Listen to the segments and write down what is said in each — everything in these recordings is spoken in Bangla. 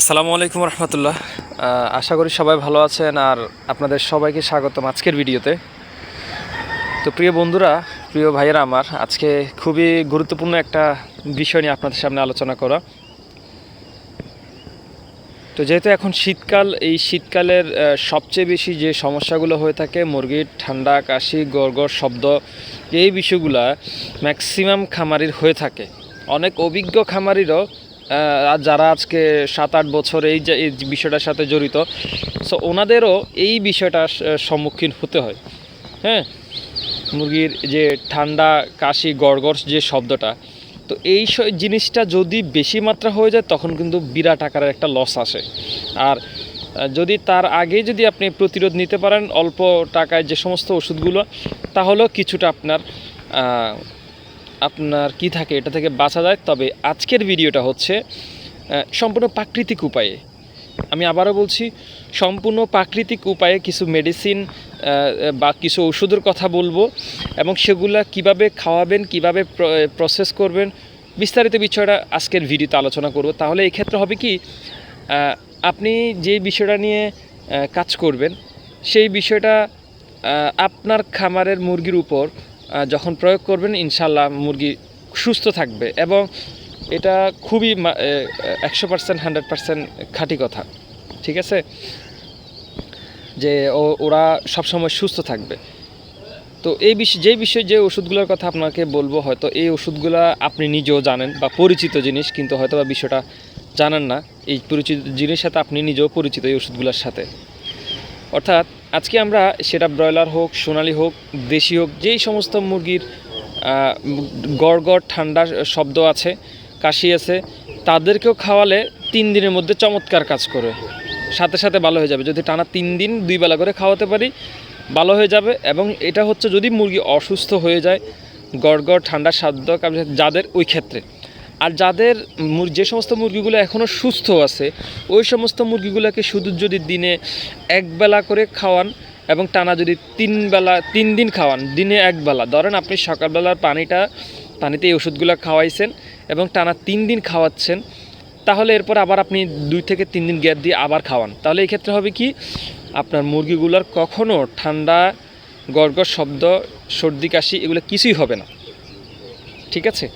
আসসালামু আলাইকুম রহমতুল্লাহ। আশা করি সবাই ভালো আছেন আর আপনাদের সবাইকে স্বাগতম আজকের ভিডিওতে। তো প্রিয় বন্ধুরা, প্রিয় ভাইয়েরা আমার, আজকে খুবই গুরুত্বপূর্ণ একটা বিষয় নিয়ে আপনাদের সামনে আলোচনা করা। তো যেহেতু এখন শীতকাল, এই শীতকালের সবচেয়ে বেশি যে সমস্যাগুলো হয়ে থাকে মুরগির ঠান্ডা, কাশি, গড়গড় শব্দ, এই বিষয়গুলা ম্যাক্সিমাম খামারির হয়ে থাকে। অনেক অভিজ্ঞ খামারিরও যারা আজকে সাত আট বছর এই যে এই বিষয়টার সাথে জড়িত সো ওনাদেরও এই বিষয়টার সম্মুখীন হতে হয়। হ্যাঁ? মুরগির যে ঠান্ডা, কাশি, গড়গড় যে শব্দটা, তো এই জিনিসটা যদি বেশি মাত্রা হয়ে যায়, তখন কিন্তু বিরাট আকারের একটা লস আসে। আর যদি তার আগে যদি আপনি প্রতিরোধ নিতে পারেন অল্প টাকায় যে সমস্ত ওষুধগুলো, তাহলেও কিছুটা আপনার আপনার কি থাকে এটা থেকে বাঁচা যায়। তবে আজকের ভিডিওটা হচ্ছে সম্পূর্ণ প্রাকৃতিক উপায়ে। আমি আবারও বলছি, সম্পূর্ণ প্রাকৃতিক উপায়ে কিছু মেডিসিন বা কিছু ওষুধের কথা বলব এবং সেগুলা কীভাবে খাওয়াবেন, কীভাবে প্রসেস করবেন, বিস্তারিত বিষয়টা আজকের ভিডিওতে আলোচনা করব। তাহলে এই ক্ষেত্রে হবে কি আপনি যে বিষয়টা নিয়ে কাজ করবেন, সেই বিষয়টা আপনার খামারের মুরগির উপর যখন প্রয়োগ করবেন ইনশাল্লাহ মুরগি সুস্থ থাকবে এবং এটা খুবই একশো পার্সেন্ট হান্ড্রেড পার্সেন্ট খাঁটি কথা, ঠিক আছে? যে ওরা সবসময় সুস্থ থাকবে। তো এই বিষয় যে বিষয়ে, যে ওষুধগুলোর কথা আপনাকে বলব, হয়তো এই ওষুধগুলো আপনি নিজেও জানেন বা পরিচিত জিনিস, কিন্তু হয়তো বা বিষয়টা জানেন না। এই পরিচিত জিনিসের সাথে আপনি নিজেও পরিচিত এই ওষুধগুলোর সাথে। অর্থাৎ আজকে আমরা সেটা ব্রয়লার হোক, সোনালি হোক, দেশি হোক, যেই সমস্ত মুরগির গড় গড় ঠান্ডা শব্দ আছে, কাশি আছে, তাদেরকেও খাওয়ালে তিন দিনের মধ্যে চমৎকার কাজ করে। সাথে সাথে ভালো হয়ে যাবে। যদি টানা তিন দিন, দুই বেলা করে খাওয়াতে পারি, ভালো হয়ে যাবে এবং এটা হচ্ছে যদি মুরগি অসুস্থ হয়ে যায় গড় গড় ঠান্ডা সাধ্য যাদের ওই ক্ষেত্রে। আর যাদের যে সমস্ত মুরগিগুলো এখনও সুস্থ আছে, ওই সমস্ত মুরগিগুলোকে শুধু যদি দিনে এক বেলা করে খাওয়ান এবং টানা যদি তিন বেলা তিন দিন খাওয়ান, দিনে এক বেলা ধরেন আপনি সকালবেলার পানিটা, পানিতে এই ওষুধগুলো খাওয়াইছেন এবং টানা তিন দিন খাওয়াচ্ছেন, তাহলে এরপর আবার আপনি দুই থেকে তিন দিন গ্যাপ দিয়ে আবার খাওয়ান। তাহলে এই ক্ষেত্রে হবে কি, আপনার মুরগিগুলোর কখনও ঠান্ডা, গড়গড় শব্দ, সর্দি, কাশি এগুলো কিছুই হবে না। ঠিক আছে?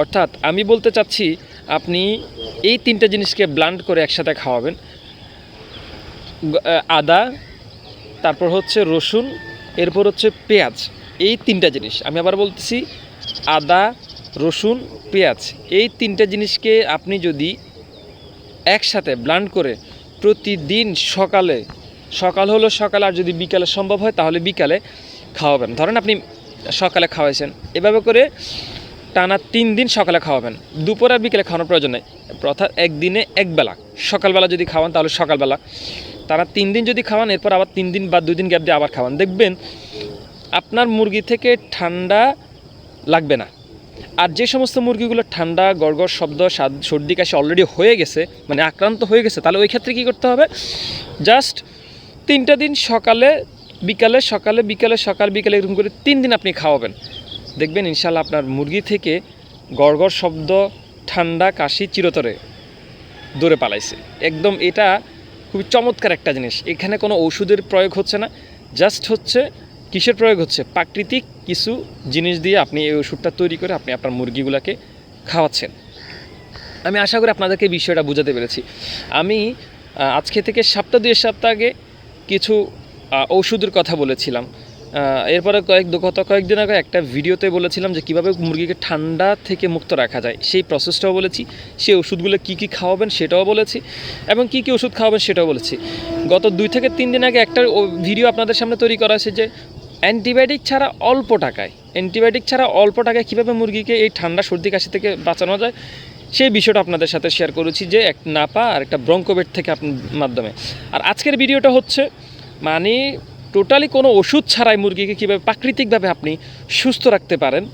অর্থাৎ আমি বলতে চাচ্ছি, আপনি এই তিনটা জিনিসকে ব্লান্ড করে একসাথে খাওয়াবেন। আদা, তারপর হচ্ছে রসুন, এরপর হচ্ছে পেঁয়াজ, এই তিনটা জিনিস। আমি আবার বলতেছি, আদা, রসুন, পেঁয়াজ, এই তিনটা জিনিসকে আপনি যদি একসাথে ব্লান্ড করে প্রতিদিন সকালে, সকাল হলো সকালে আর যদি বিকালে সম্ভব হয়, তাহলে বিকালে খাওয়াবেন। ধরেন আপনি সকালে খাওয়াইছেন। এভাবে করে টানা তিন দিন সকালে খাওয়াবেন। দুপুর আর বিকেলে খাওয়ানোর প্রয়োজন নেই। অর্থাৎ একদিনে একবেলা। সকালবেলা যদি খাওয়ান, তাহলে সকালবেলা। তারা তিন দিন যদি খাওয়ান, এরপর আবার তিন দিন বা দুই দিন গ্যাপ দিয়ে আবার খাওয়ান। দেখবেন, আপনার মুরগি থেকে ঠান্ডা লাগবে না। আর যে সমস্ত মুরগিগুলো ঠান্ডা, গড়গড় শব্দ সর্দি, কাশি অলরেডি হয়ে গেছে মানে আক্রান্ত হয়ে গেছে, তাহলে ওই ক্ষেত্রে কী করতে হবে? জাস্ট তিনটা দিন সকালে, বিকালে সকালে, বিকালে সকাল, বিকালে এরকম করে তিন দিন আপনি খাওয়াবেন। দেখবেন ইনশাল্লাহ আপনার মুরগি থেকে গড়গড় শব্দ, ঠান্ডা, কাশি চিরতরে দূরে পালাইছে। একদম এটা খুবই চমৎকার একটা জিনিস। এখানে কোনো ওষুধের প্রয়োগ হচ্ছে না। জাস্ট হচ্ছে কিসের প্রয়োগ হচ্ছে? প্রাকৃতিক কিছু জিনিস দিয়ে আপনি এই ওষুধটা তৈরি করে আপনি আপনার মুরগিগুলোকে খাওয়াচ্ছেন। আমি আশা করি আপনাদেরকে বিষয়টা বোঝাতে পেরেছি। আমি আজকে থেকে সপ্তাহ দুই সপ্তাহ আগে কিছু ওষুধের কথা বলেছিলাম। এরপরে কয়েক গত কয়েকদিন আগে একটা ভিডিওতে বলেছিলাম যে কীভাবে মুরগিকে ঠান্ডা থেকে মুক্ত রাখা যায়। সেই প্রসেসটাও বলেছি, সেই ওষুধগুলো কী কী খাওয়াবেন সেটাও বলেছি এবং কী কী ওষুধ খাওয়াবেন সেটাও বলেছি। গত দুই থেকে তিন দিন আগে একটা ভিডিও আপনাদের সামনে তৈরি করা আছে যে অ্যান্টিবায়োটিক ছাড়া অল্প টাকায়, অ্যান্টিবায়োটিক ছাড়া অল্প টাকায় কীভাবে মুরগিকে এই ঠান্ডা সর্দি কাশি থেকে বাঁচানো যায়, সেই বিষয়টা আপনাদের সাথে শেয়ার করেছি যে এক নাপা আর একটা ব্রঙ্কোবেট থেকে আপনার মাধ্যমে। আর আজকের ভিডিওটা হচ্ছে মানে টোটালি কোনো ওষুধ ছাড়াই মুরগিকে কীভাবে প্রাকৃতিকভাবে আপনি সুস্থ রাখতে পারেন,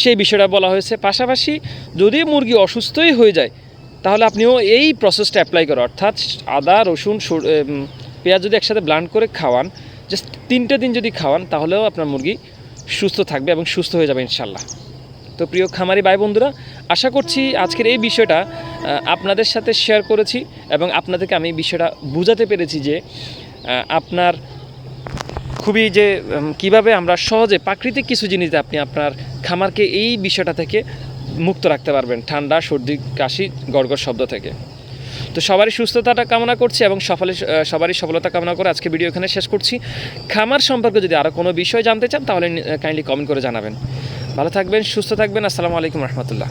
সেই বিষয়টা বলা হয়েছে। পাশাপাশি যদি মুরগি অসুস্থই হয়ে যায়, তাহলে আপনিও এই প্রসেসটা অ্যাপ্লাই করেন অর্থাৎ আদা, রসুন পেঁয়াজ যদি একসাথে ব্লান্ড করে খাওয়ান জাস্ট তিনটে দিন যদি খাওয়ান, তাহলেও আপনার মুরগি সুস্থ থাকবে এবং সুস্থ হয়ে যাবে ইনশাল্লাহ তো প্রিয় খামারি ভাই বন্ধুরা, আশা করছি আজকের এই বিষয়টা আপনাদের সাথে শেয়ার করেছি এবং আপনাদেরকে আমি বিষয়টা বোঝাতে পেরেছি যে আপনার খুবই যে কীভাবে আমরা সহজে প্রাকৃতিক কিছু জিনিস আপনি আপনার খামারকে এই বিষয়টা থেকে মুক্ত রাখতে পারবেন, ঠান্ডা, সর্দি, কাশি, গড়গড় শব্দ থেকে। তো সবারই সুস্থতাটা কামনা করছি এবং সফলে সবারই সফলতা কামনা করে আজকে ভিডিও এখানে শেষ করছি। খামার সম্পর্কে যদি আরও কোনো বিষয় জানতে চান, তাহলে কাইন্ডলি কমেন্ট করে জানাবেন। ভালো থাকবেন, সুস্থ থাকবেন, আসসালামু আলাইকুম রহমতুল্লাহ।